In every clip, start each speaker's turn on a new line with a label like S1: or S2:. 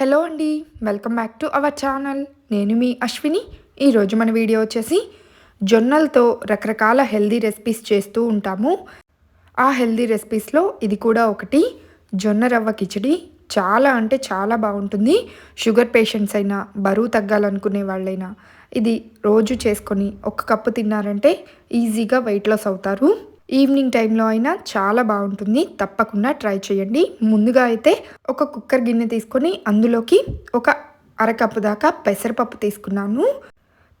S1: Hello అండి welcome back to our channel. నేను మీ అశ్విని. ఈరోజు మన వీడియో వచ్చేసి జొన్నలతో రకరకాల హెల్దీ రెసిపీస్ చేస్తూ ఉంటాము. ఆ హెల్దీ రెసిపీస్లో ఇది కూడా ఒకటి. జొన్న రవ్వ కిచడి చాలా అంటే చాలా బాగుంటుంది. షుగర్ పేషెంట్స్ అయినా బరువు తగ్గాలనుకునే వాళ్ళైనా ఇది రోజు చేసుకొని ఒక కప్పు తిన్నారంటే ఈజీగా వెయిట్ లాస్ అవుతారు. ఈవినింగ్ టైంలో అయినా చాలా బాగుంటుంది. తప్పకుండా ట్రై చేయండి. ముందుగా అయితే ఒక కుక్కర్ గిన్నె తీసుకొని అందులోకి ఒక అరకప్పు దాకా పెసరపప్పు తీసుకున్నాను.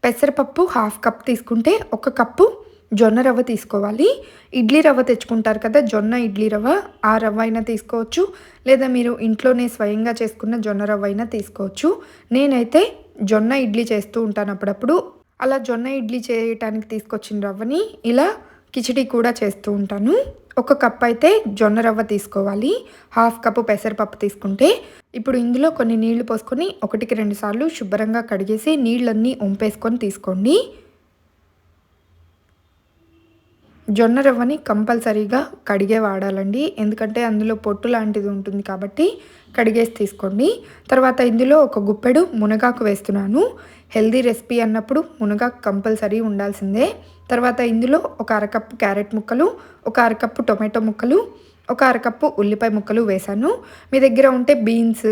S1: పెసరపప్పు హాఫ్ కప్ తీసుకుంటే ఒక కప్పు జొన్న రవ్వ తీసుకోవాలి. ఇడ్లీ రవ్వ తెచ్చుకుంటారు కదా జొన్న ఇడ్లీ రవ్వ. ఆ రవ్వ అయినా తీసుకోవచ్చు. లేదా మీరు ఇంట్లోనే స్వయంగా చేసుకున్న జొన్న రవ్వ అయినా తీసుకోవచ్చు. నేనైతే జొన్న ఇడ్లీ చేస్తూ ఉంటాను అప్పుడప్పుడు. అలా జొన్న ఇడ్లీ చేయటానికి తీసుకొచ్చిన రవ్వని ఇలా కిచిడి కూడా చేస్తూ ఉంటాను. ఒక కప్ అయితే జొన్న రవ్వ తీసుకోవాలి. హాఫ్ కప్పు పెసరపప్పు తీసుకుంటే ఇప్పుడు ఇందులో కొన్ని నీళ్ళు పోసుకొని ఒకటికి రెండు సార్లు శుభ్రంగా కడిగేసి నీళ్ళన్నీ ఉంపేసుకొని తీసుకోండి. జొన్న రవ్వని కంపల్సరీగా కడిగే వాడాలండి. ఎందుకంటే అందులో పొట్టు లాంటిది ఉంటుంది కాబట్టి కడిగేసి తీసుకోండి. తర్వాత ఇందులో ఒక గుప్పెడు మునగాకు వేస్తున్నాను. హెల్దీ రెసిపీ అన్నప్పుడు మునగాకు కంపల్సరీ ఉండాల్సిందే. తర్వాత ఇందులో ఒక అరకప్పు క్యారెట్ ముక్కలు ఒక అరకప్పు టొమాటో ముక్కలు ఒక అరకప్పు ఉల్లిపాయ ముక్కలు వేశాను. మీ దగ్గర ఉంటే బీన్స్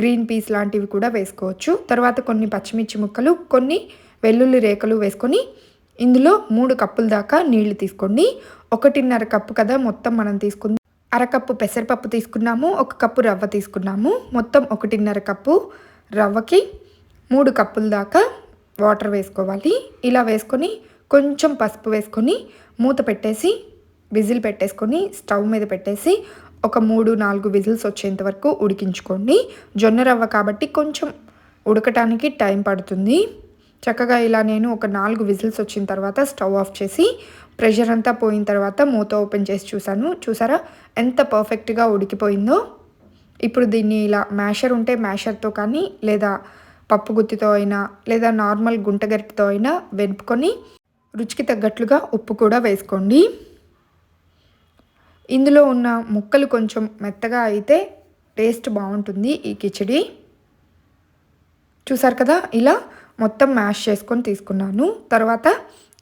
S1: గ్రీన్ పీస్ లాంటివి కూడా వేసుకోవచ్చు. తర్వాత కొన్ని పచ్చిమిర్చి ముక్కలు కొన్ని వెల్లుల్లి రేకలు వేసుకొని ఇందులో మూడు కప్పుల దాకా నీళ్ళు తీసుకోండి. ఒకటిన్నర కప్పు కదా మొత్తం మనం తీసుకుంది. అరకప్పు పెసరపప్పు తీసుకున్నాము ఒక కప్పు రవ్వ తీసుకున్నాము. మొత్తం ఒకటిన్నర కప్పు రవ్వకి మూడు కప్పుల దాకా వాటర్ వేసుకోవాలి. ఇలా వేసుకొని కొంచెం పసుపు వేసుకొని మూత పెట్టేసి విజిల్ పెట్టేసుకొని స్టవ్ మీద పెట్టేసి ఒక మూడు నాలుగు విజిల్స్ వచ్చేంత వరకు ఉడికించుకోండి. జొన్న రవ్వ కాబట్టి కొంచెం ఉడకటానికి టైం పడుతుంది. చక్కగా ఇలా నేను ఒక నాలుగు విజిల్స్ వచ్చిన తర్వాత స్టవ్ ఆఫ్ చేసి ప్రెషర్ అంతా పోయిన తర్వాత మూత ఓపెన్ చేసి చూశాను. చూసారా? ఎంత పర్ఫెక్ట్గా ఉడికిపోయిందో. ఇప్పుడు దీన్ని ఇలా మ్యాషర్ ఉంటే మ్యాషర్తో కానీ లేదా పప్పు గుత్తితో అయినా లేదా నార్మల్ గుంటగరిటితో అయినా వెనుపుకొని రుచికి తగ్గట్లుగా ఉప్పు కూడా వేసుకోండి. ఇందులో ఉన్న ముక్కలు కొంచెం మెత్తగా అయితే టేస్ట్ బాగుంటుంది ఈ కిచడి. చూసారు కదా? ఇలా మొత్తం మ్యాష్ చేసుకొని తీసుకున్నాను. తర్వాత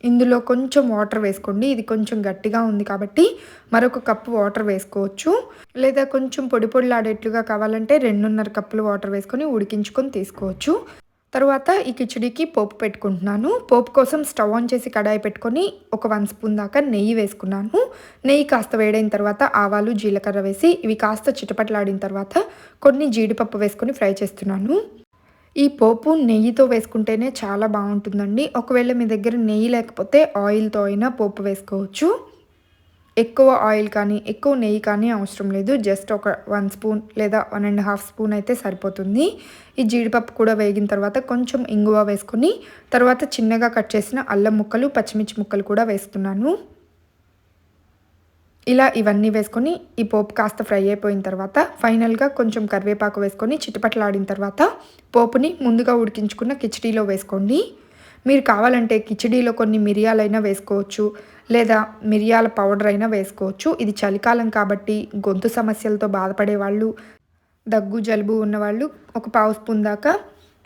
S1: ఇందులో కొంచెం వాటర్ వేసుకోండి. ఇది కొంచెం గట్టిగా ఉంది కాబట్టి మరొక కప్పు వాటర్ వేసుకోవచ్చు. లేదా కొంచెం పొడి పొడిలాడేట్లుగా కావాలంటే రెండున్నర కప్పులు వాటర్ వేసుకొని ఉడికించుకొని తీసుకోవచ్చు. తర్వాత ఈ కిచడీకి పోపు పెట్టుకుంటున్నాను. పోపు కోసం స్టవ్ ఆన్ చేసి కడాయి పెట్టుకొని ఒక వన్ స్పూన్ దాకా నెయ్యి వేసుకున్నాను. నెయ్యి కాస్త వేడైన తర్వాత ఆవాలు జీలకర్ర వేసి ఇవి కాస్త చిటపట్లాడిన తర్వాత కొన్ని జీడిపప్పు వేసుకొని ఫ్రై చేస్తున్నాను. ఈ పోపు నెయ్యితో వేసుకుంటేనే చాలా బాగుంటుందండి. ఒకవేళ మీ దగ్గర నెయ్యి లేకపోతే ఆయిల్తో అయినా పోపు వేసుకోవచ్చు. ఎక్కువ ఆయిల్ కానీ ఎక్కువ నెయ్యి కానీ అవసరం లేదు. జస్ట్ ఒక వన్ స్పూన్ లేదా వన్ అండ్ హాఫ్ స్పూన్ అయితే సరిపోతుంది. ఈ జీడిపప్పు కూడా వేగిన తర్వాత కొంచెం ఇంగువ వేసుకొని తర్వాత చిన్నగా కట్ చేసిన అల్లం ముక్కలు పచ్చిమిర్చి ముక్కలు కూడా వేస్తున్నాను. ఇలా ఇవన్నీ వేసుకొని ఈ పోపు కాస్త ఫ్రై అయిపోయిన తర్వాత ఫైనల్గా కొంచెం కరివేపాకు వేసుకొని చిటపట్లాడిన తర్వాత పోపుని ముందుగా ఉడికించుకున్న కిచడీలో వేసుకోండి. మీరు కావాలంటే కిచడీలో కొన్ని మిరియాలైనా వేసుకోవచ్చు. లేదా మిరియాల పౌడర్ అయినా వేసుకోవచ్చు. ఇది చలికాలం కాబట్టి గొంతు సమస్యలతో బాధపడే వాళ్ళు దగ్గు జలుబు ఉన్నవాళ్ళు ఒక పావు స్పూన్ దాకా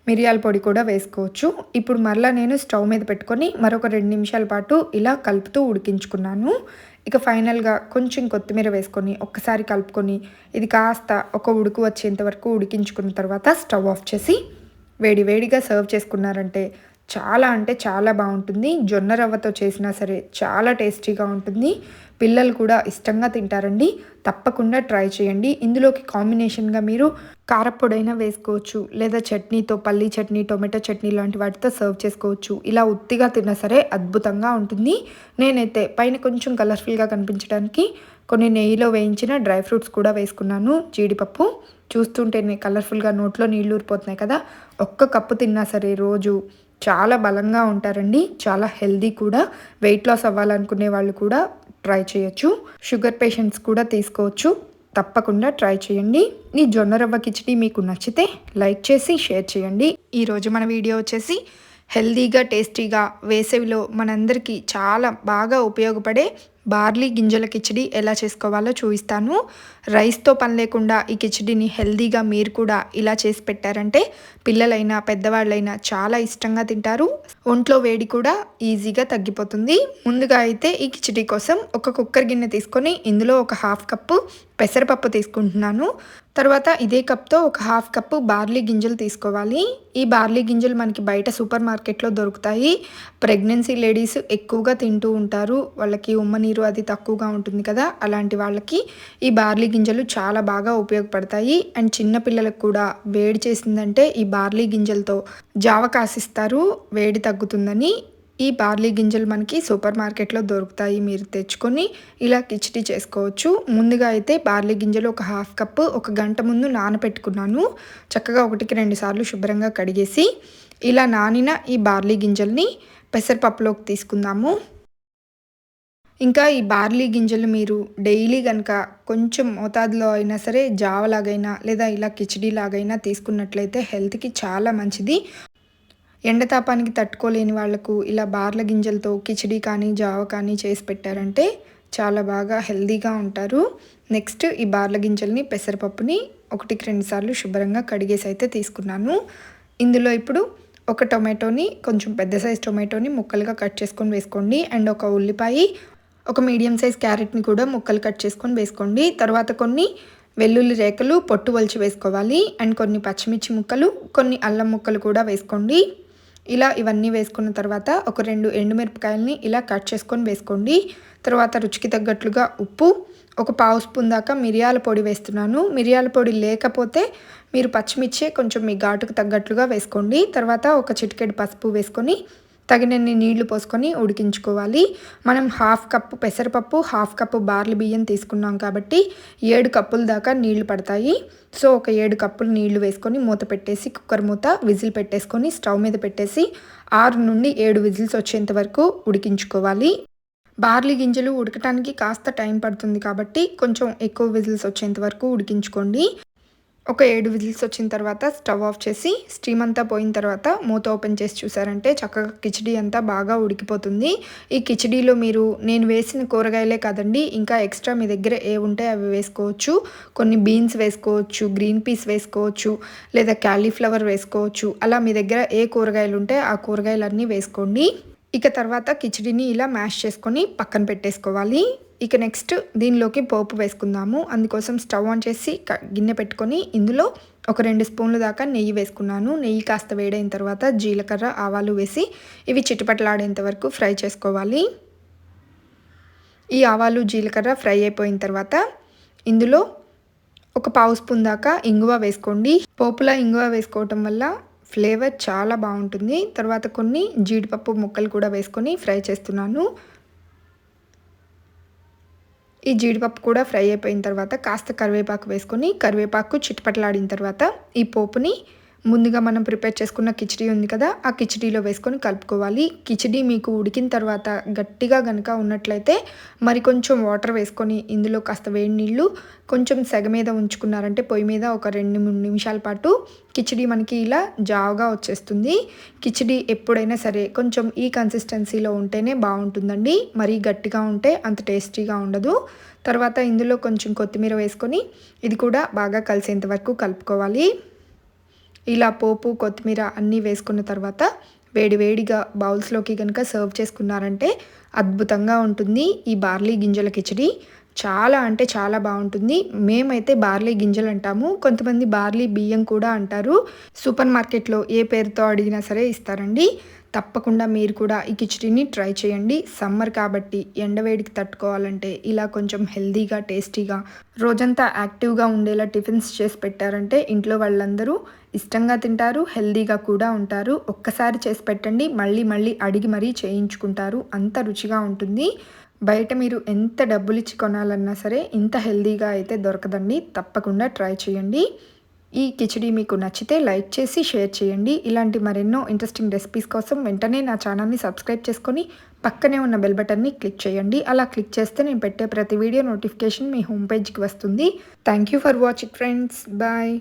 S1: మిరియాల పొడి కూడా వేసుకోవచ్చు. ఇప్పుడు మరలా నేను స్టవ్ మీద పెట్టుకొని మరొక రెండు నిమిషాల పాటు ఇలా కలుపుతూ ఉడికించుకున్నాను. ఇక ఫైనల్గా కొంచెం కొత్తిమీర వేసుకొని ఒక్కసారి కలుపుకొని ఇది కాస్త ఒక ఉడుకు వచ్చేంత వరకు ఉడికించుకున్న తర్వాత స్టవ్ ఆఫ్ చేసి వేడి వేడిగా సర్వ్ చేసుకున్నారంటే చాలా అంటే చాలా బాగుంటుంది. జొన్న రవ్వతో చేసినా సరే చాలా టేస్టీగా ఉంటుంది. పిల్లలు కూడా ఇష్టంగా తింటారండి. తప్పకుండా ట్రై చేయండి. ఇందులోకి కాంబినేషన్గా మీరు కారపొడైనా వేసుకోవచ్చు. లేదా చట్నీతో పల్లీ చట్నీ టొమాటో చట్నీ లాంటి వాటితో సర్వ్ చేసుకోవచ్చు. ఇలా ఉత్తిగా తిన్నా సరే అద్భుతంగా ఉంటుంది. నేనైతే పైన కొంచెం కలర్ఫుల్గా కనిపించడానికి కొన్ని నెయ్యిలో వేయించిన డ్రై ఫ్రూట్స్ కూడా వేసుకున్నాను. జీడిపప్పు. చూస్తుంటేనే కలర్ఫుల్గా నోట్లో నీళ్ళు ఊరిపోతున్నాయి కదా. ఒక్క కప్పు తిన్నా సరే రోజు చాలా బలంగా ఉంటారండి. చాలా హెల్దీ కూడా. వెయిట్ లాస్ అవ్వాలనుకునే వాళ్ళు కూడా ట్రై చేయొచ్చు. షుగర్ పేషెంట్స్ కూడా తీసుకోవచ్చు. తప్పకుండా ట్రై చేయండి. ఈ జొన్న రవ్వ కిచడీ మీకు నచ్చితే లైక్ చేసి షేర్ చేయండి. ఈరోజు మన వీడియో వచ్చేసి హెల్దీగా టేస్టీగా వేసవిలో మనందరికీ చాలా బాగా ఉపయోగపడే బార్లీ గింజల కిచడి ఎలా చేసుకోవాలో చూపిస్తాను. రైస్తో పని లేకుండా ఈ కిచడిని హెల్దీగా మీరు కూడా ఇలా చేసి పెట్టారంటే పిల్లలైనా పెద్దవాళ్ళైనా చాలా ఇష్టంగా తింటారు. ఒంట్లో వేడి కూడా ఈజీగా తగ్గిపోతుంది. ముందుగా అయితే ఈ కిచిడి కోసం ఒక కుక్కర్ గిన్నె తీసుకొని ఇందులో ఒక హాఫ్ కప్పు పెసరపప్పు తీసుకుంటున్నాను. తర్వాత ఇదే కప్తో ఒక హాఫ్ కప్పు బార్లీ గింజలు తీసుకోవాలి. ఈ బార్లీ గింజలు మనకి బయట సూపర్ మార్కెట్లో దొరుకుతాయి. ప్రెగ్నెన్సీ లేడీస్ ఎక్కువగా తింటూ ఉంటారు. వాళ్ళకి ఉమ్మ నీరు అది తక్కువగా ఉంటుంది కదా అలాంటి వాళ్ళకి ఈ బార్లీ గింజలు చాలా బాగా ఉపయోగపడతాయి. అండ్ చిన్న పిల్లలకు కూడా వేడి చేసిందంటే ఈ బార్లీ గింజలతో జావ కాసిస్తారు వేడి తగ్గుతుందని. ఈ బార్లీ గింజలు మనకి సూపర్ మార్కెట్లో దొరుకుతాయి మీరు తెచ్చుకొని ఇలా కిచిడి చేసుకోవచ్చు. ముందుగా అయితే బార్లీ గింజలు ఒక హాఫ్ కప్పు ఒక గంట ముందు నానపెట్టుకున్నాను. చక్కగా ఒకటికి రెండు సార్లు శుభ్రంగా కడిగేసి ఇలా నానిన ఈ బార్లీ గింజల్ని పెసరపప్పులోకి తీసుకుందాము. ఇంకా ఈ బార్లీ గింజలు మీరు డైలీ కనుక కొంచెం మోతాదులో అయినా సరే జావలాగైనా లేదా ఇలా కిచడీలాగైనా తీసుకున్నట్లయితే హెల్త్కి చాలా మంచిది. ఎండతాపానికి తట్టుకోలేని వాళ్ళకు ఇలా బార్ల గింజలతో కిచిడి కానీ జావ కానీ చేసి పెట్టారంటే చాలా బాగా హెల్దీగా ఉంటారు. నెక్స్ట్ ఈ బార్ల గింజల్ని పెసరపప్పుని ఒకటికి రెండుసార్లు శుభ్రంగా కడిగేసి అయితే తీసుకున్నాను. ఇందులో ఇప్పుడు ఒక టొమాటోని కొంచెం పెద్ద సైజ్ టొమాటోని ముక్కలుగా కట్ చేసుకొని వేసుకోండి. అండ్ ఒక ఉల్లిపాయ ఒక మీడియం సైజ్ క్యారెట్ని కూడా ముక్కలు కట్ చేసుకొని వేసుకోండి. తర్వాత కొన్ని వెల్లుల్లి రేకలు పొట్టు వలిచి వేసుకోవాలి. అండ్ కొన్ని పచ్చిమిర్చి ముక్కలు కొన్ని అల్లం ముక్కలు కూడా వేసుకోండి. ఇలా ఇవన్నీ వేసుకున్న తర్వాత ఒక రెండు ఎండుమిరపకాయలని ఇలా కట్ చేసుకొని వేసుకోండి. తర్వాత రుచికి తగ్గట్లుగా ఉప్పు ఒక పావు స్పూన్ దాకా మిరియాల పొడి వేస్తున్నాను. మిరియాల పొడి లేకపోతే మీరు పచ్చిమిర్చి కొంచెం మీ ఘాటుకు తగ్గట్లుగా వేసుకోండి. తర్వాత ఒక చిటికెడు పసుపు వేసుకొని తగినన్ని నీళ్ళు పోసుకొని ఉడికించుకోవాలి. మనం హాఫ్ కప్పు పెసరపప్పు హాఫ్ కప్పు బార్లీ బియ్యం తీసుకున్నాం కాబట్టి ఏడు కప్పుల దాకా నీళ్ళు పడతాయి. సో ఒక ఏడు కప్పులు నీళ్ళు వేసుకొని మూత పెట్టేసి కుక్కర్ మూత విజిల్ పెట్టేసుకొని స్టవ్ మీద పెట్టేసి ఆరు నుండి ఏడు విజిల్స్ వచ్చేంత వరకు ఉడికించుకోవాలి. బార్లీ గింజలు ఉడకటానికి కాస్త టైం పడుతుంది కాబట్టి కొంచెం ఎక్కువ విజిల్స్ వచ్చేంత వరకు ఉడికించుకోండి. ఒక ఏడు విజిల్స్ వచ్చిన తర్వాత స్టవ్ ఆఫ్ చేసి స్టీమ్ అంతా పోయిన తర్వాత మూత ఓపెన్ చేసి చూసారంటే చక్కగా కిచడీ అంతా బాగా ఉడికిపోతుంది. ఈ కిచడీలో మీరు నేను వేసిన కూరగాయలే కాదండి ఇంకా ఎక్స్ట్రా మీ దగ్గర ఏ ఉంటే అవి వేసుకోవచ్చు. కొన్ని బీన్స్ వేసుకోవచ్చు గ్రీన్ పీస్ వేసుకోవచ్చు లేదా క్యాలీఫ్లవర్ వేసుకోవచ్చు. అలా మీ దగ్గర ఏ కూరగాయలు ఉంటే ఆ కూరగాయలన్నీ వేసుకోండి. ఇక తర్వాత కిచడీని ఇలా మ్యాష్ చేసుకొని పక్కన పెట్టేసుకోవాలి. ఇక నెక్స్ట్ దీనిలోకి పోపు వేసుకుందాము. అందుకోసం స్టవ్ ఆన్ చేసి గిన్నె పెట్టుకొని ఇందులో ఒక రెండు స్పూన్లు దాకా నెయ్యి వేసుకున్నాను. నెయ్యి కాస్త వేడైన తర్వాత జీలకర్ర ఆవాలు వేసి ఇవి చిటపటలాడేంత వరకు ఫ్రై చేసుకోవాలి. ఈ ఆవాలు జీలకర్ర ఫ్రై అయిపోయిన తర్వాత ఇందులో ఒక పావు స్పూన్ దాకా ఇంగువ వేసుకోండి. పోపులా ఇంగువ వేసుకోవటం వల్ల ఫ్లేవర్ చాలా బాగుంటుంది. తర్వాత కొన్ని జీడిపప్పు ముక్కలు కూడా వేసుకొని ఫ్రై చేస్తున్నాను. ఈ జీడిపప్పు కూడా ఫ్రై అయిపోయిన తర్వాత కాస్త కరివేపాకు వేసుకొని కరివేపాకు చిట్పట్లాడిన తర్వాత ఈ పోపుని ముందుగా మనం ప్రిపేర్ చేసుకున్న కిచడీ ఉంది కదా ఆ కిచడీలో వేసుకొని కలుపుకోవాలి. కిచడీ మీకు ఉడికిన తర్వాత గట్టిగా కనుక ఉన్నట్లయితే మరి కొంచెం వాటర్ వేసుకొని ఇందులో కాస్త వేడి నీళ్ళు కొంచెం సెగ మీద ఉంచుకున్నారంటే పొయ్యి మీద ఒక రెండు మూడు నిమిషాల పాటు కిచడీ మనకి ఇలా జావుగా వచ్చేస్తుంది. కిచడీ ఎప్పుడైనా సరే కొంచెం ఈ కన్సిస్టెన్సీలో ఉంటేనే బాగుంటుందండి. మరీ గట్టిగా ఉంటే అంత టేస్టీగా ఉండదు. తర్వాత ఇందులో కొంచెం కొత్తిమీర వేసుకొని ఇది కూడా బాగా కలిసేంత వరకు కలుపుకోవాలి. ఇలా పోపు కొత్తిమీర అన్నీ వేసుకున్న తర్వాత వేడివేడిగా బౌల్స్లోకి కనుక సర్వ్ చేసుకున్నారంటే అద్భుతంగా ఉంటుంది ఈ బార్లీ గింజల కిచడి. చాలా అంటే చాలా బాగుంటుంది. మేమైతే బార్లీ గింజలు అంటాము. కొంతమంది బార్లీ బియ్యం కూడా అంటారు. సూపర్ మార్కెట్లో ఏ పేరుతో అడిగినా సరే ఇస్తారండి. తప్పకుండా మీరు కూడా ఈ కిచడీని ట్రై చేయండి. సమ్మర్ కాబట్టి ఎండవేడికి తట్టుకోవాలంటే ఇలా కొంచెం హెల్దీగా టేస్టీగా రోజంతా యాక్టివ్గా ఉండేలా టిఫిన్స్ చేసి పెట్టారంటే ఇంట్లో వాళ్ళందరూ ఇష్టంగా తింటారు హెల్దీగా కూడా ఉంటారు. ఒక్కసారి చేసి పెట్టండి. మళ్ళీ మళ్ళీ అడిగి మరీ చేయించుకుంటారు. అంత రుచిగా ఉంటుంది. బయట మీరు ఎంత డబ్బులు ఇచ్చి కొనాలన్నా సరే ఇంత హెల్దీగా అయితే దొరకదండి. తప్పకుండా ట్రై చేయండి. ఈ కిచడీ మీకు నచ్చితే లైక్ చేసి షేర్ చేయండి. ఇలాంటి మరెన్నో ఇంట్రెస్టింగ్ రెసిపీస్ కోసం వెంటనే నా ఛానల్ని సబ్స్క్రైబ్ చేసుకొని పక్కనే ఉన్న బెల్ బటన్ని క్లిక్ చేయండి. అలా క్లిక్ చేస్తే నేను పెట్టే ప్రతి వీడియో నోటిఫికేషన్ మీ హోమ్ పేజ్కి వస్తుంది. Thank you for watching friends. Bye.